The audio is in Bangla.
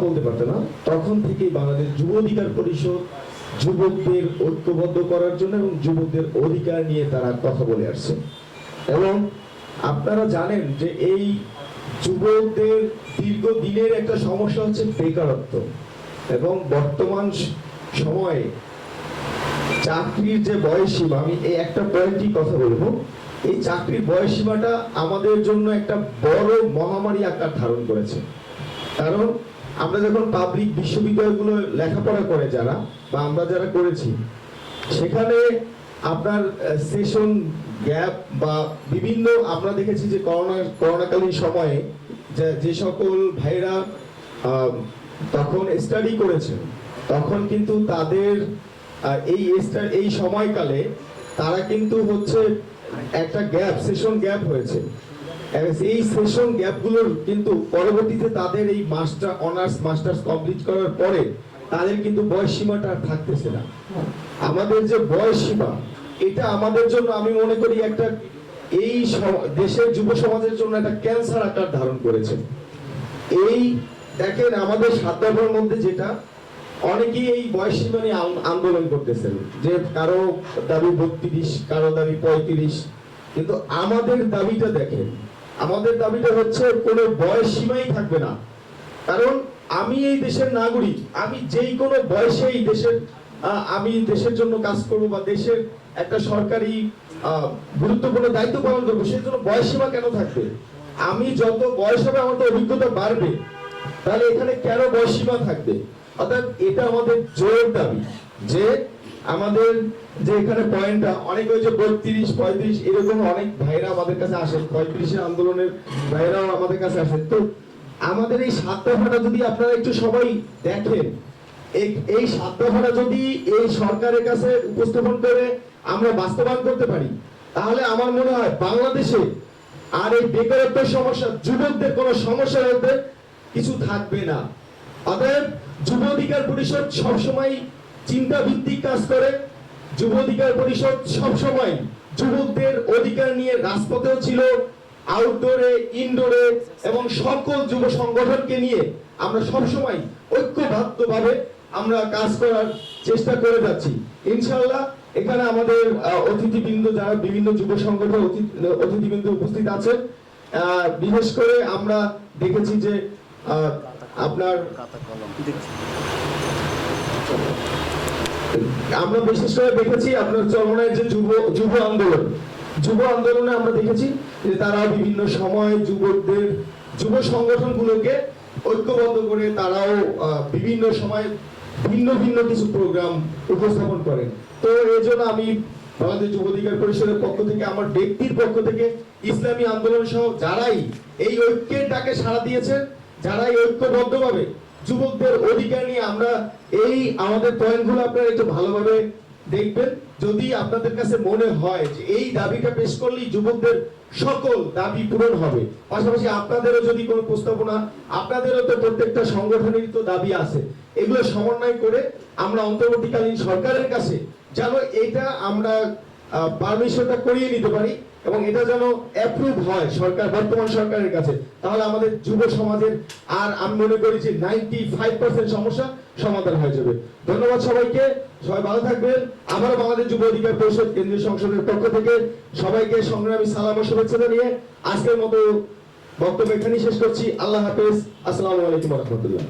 বলতে পারতো না। তখন থেকেই বাংলাদেশ যুব অধিকার পরিষদ যুবকদের ঐক্যবদ্ধ করার জন্য এবং যুবকদের অধিকার নিয়ে তারা কথা বলে আসছে। এবং আপনারা জানেন যে এই যুবকদের দীর্ঘদিনের একটা সমস্যা হচ্ছে বেকারত্ব। এবং বর্তমান সময়ে চাকরির যে বয়সীমা আমি এই একটা পয়েন্টই কথা বলব। এই চাকরির বয়সীমাটা আমাদের জন্য একটা বড় মহামারী আকার ধারণ করেছে। কারণ আমরা যখন পাবলিক বিশ্ববিদ্যালয়গুলো লেখাপড়া করে যারা, বা আমরা যারা করেছি, সেখানে আপনার সেশন গ্যাপ বা বিভিন্ন আমরা দেখেছি যে করোনা, করোনাকালীন সময়ে যে সকল ভাইরা তখন স্টাডি করেছেন তখন কিন্তু তাদের এই এই সময়কালে তারা কিন্তু হচ্ছে একটা গ্যাপ সেশন গ্যাপ হয়েছে। এই সেশন গ্যাপগুলোর কিন্তু পরবর্তীতে তাদের এই মাস্টার অনার্স মাস্টার্স কমপ্লিট করার পরে তাদের কিন্তু বয়স সীমাটা আর থাকতেছে না। আমাদের যে বয়স সীমা, এটা আমাদের জন্য আমি মনে করি একটা এই দেশের যুব সমাজের জন্য একটা ক্যান্সার আকার ধারণ করেছে। এই দেখেন আমাদের সাতটার মধ্যে যেটা, অনেকেই এই বয়স সীমা নিয়ে আন্দোলন করতেছেন। যে কারও দাবি বত্রিশ, কারও দাবি পঁয়ত্রিশ। কিন্তু আমাদের দাবিটা দেখেন আমাদের দাবিটা হচ্ছে কোনো বয়স সীমাই থাকবে না। কারণ আমি এই দেশের নাগরিক, আমি যেই কোনো বয়সে এই দেশের আমি দেশের জন্য কাজ করব বা দেশের একটা সরকারি গুরুত্বপূর্ণ দায়িত্ব পালন করব, সেই জন্য বয়স সীমা কেন থাকবে? আমি যত বয়স হবে আমার তো অভিজ্ঞতা বাড়বে। তাহলে এখানে কেন বয়স সীমা থাকবে? অর্থাৎ এটা আমাদের জোর দাবি যে আমাদের যে এখানে পয়েন্টটা অনেক যে বত্রিশ, পঁয়ত্রিশ, এরকম অনেক ভাইরা আমাদের কাছে আসেন পঁয়ত্রিশের আন্দোলনের ভাইরাও আমাদের কাছে আসেন তো আমাদের এই সাত দফাটা যদি আপনারা একটু সবাই দেখেন এই সাত দফাটা যদি এই সরকারের কাছে উপস্থাপন করে আমরা বাস্তবায়ন করতে পারি, তাহলে আমার মনে হয় বাংলাদেশে আর এই বেকারত্বের সমস্যা, যুবকদের কোনো সমস্যা হতে কিছু থাকবে না। অতএব যুব অধিকার পরিষদ সবসময় চিন্তা ভিত্তিক কাজ করে। যুব অধিকার পরিষদ সবসময় যুবকদের অধিকার নিয়ে রাজপথেও ছিল। আউটডোরে ইনডোরে এবং সকল যুব সংগঠনকে নিয়ে আমরা সবসময় ঐক্যবদ্ধভাবে আমরা কাজ করার চেষ্টা করে যাচ্ছি। ইনশাআল্লাহ এখানে আমাদের অতিথিবৃন্দ যারা বিভিন্ন যুব সংগঠন অতি- অতিথিবৃন্দ উপস্থিত আছেন বিশেষ করে আমরা দেখেছি যে আপনার আমরা বিশেষ করে দেখেছি আপনার চরমনায় যে যুব যুব আন্দোলন। যুব আন্দোলনে আমরা দেখেছি যে তারা বিভিন্ন সময় যুবকদের, যুব সংগঠনগুলোকে ঐক্যবদ্ধ করে তারাও বিভিন্ন সময় ভিন্ন ভিন্ন কিছু প্রোগ্রাম উপস্থাপন করেন। তো এই জন্য আমি বাংলাদেশ যুব অধিকার পরিষদের পক্ষ থেকে, আমার ব্যক্তির পক্ষ থেকে ইসলামী আন্দোলন সহ যারাই এই ঐক্যের ডাকে সাড়া দিয়েছেন, যারাই ঐক্যবদ্ধভাবে যুবকদের অধিকার নিয়ে আমরা এই আমাদের পয়েন্টগুলো আপনারা একটু ভালোভাবে দেখবেন। যদি আপনাদের কাছে মনে হয় যে এই দাবিটা পেশ করলেই যুবকদের সকল দাবি পূরণ হবে, পাশাপাশি আপনাদেরও যদি কোনো প্রস্তাবনা, আপনাদেরও তো প্রত্যেকটা সংগঠনের তো দাবি আছে, এগুলো সমন্বয় করে আমরা অন্তর্বর্তীকালীন সরকারের কাছে যেন এটা আমরা পারমিশনটা করিয়ে নিতে পারি এবং এটা যেন অ্যাপ্রুভ হয় সরকার, বর্তমান সরকারের কাছে। তাহলে আমাদের যুব সমাজের আর আমি মনে করি যে নাইনটি ফাইভ পার্সেন্ট সমস্যা সমাধান হয়ে যাবে। ধন্যবাদ সবাইকে। সবাই ভালো থাকবেন। আবারও বাংলাদেশ যুব অধিকার পরিষদ কেন্দ্রীয় সংসদের পক্ষ থেকে সবাইকে সংগ্রামী সালাম ও শুভেচ্ছা জানিয়ে আজকের মতো বক্তব্য এখানেই শেষ করছি। আল্লাহ হাফেজ। আসসালামু আলাইকুম রহমতুল্লাহ।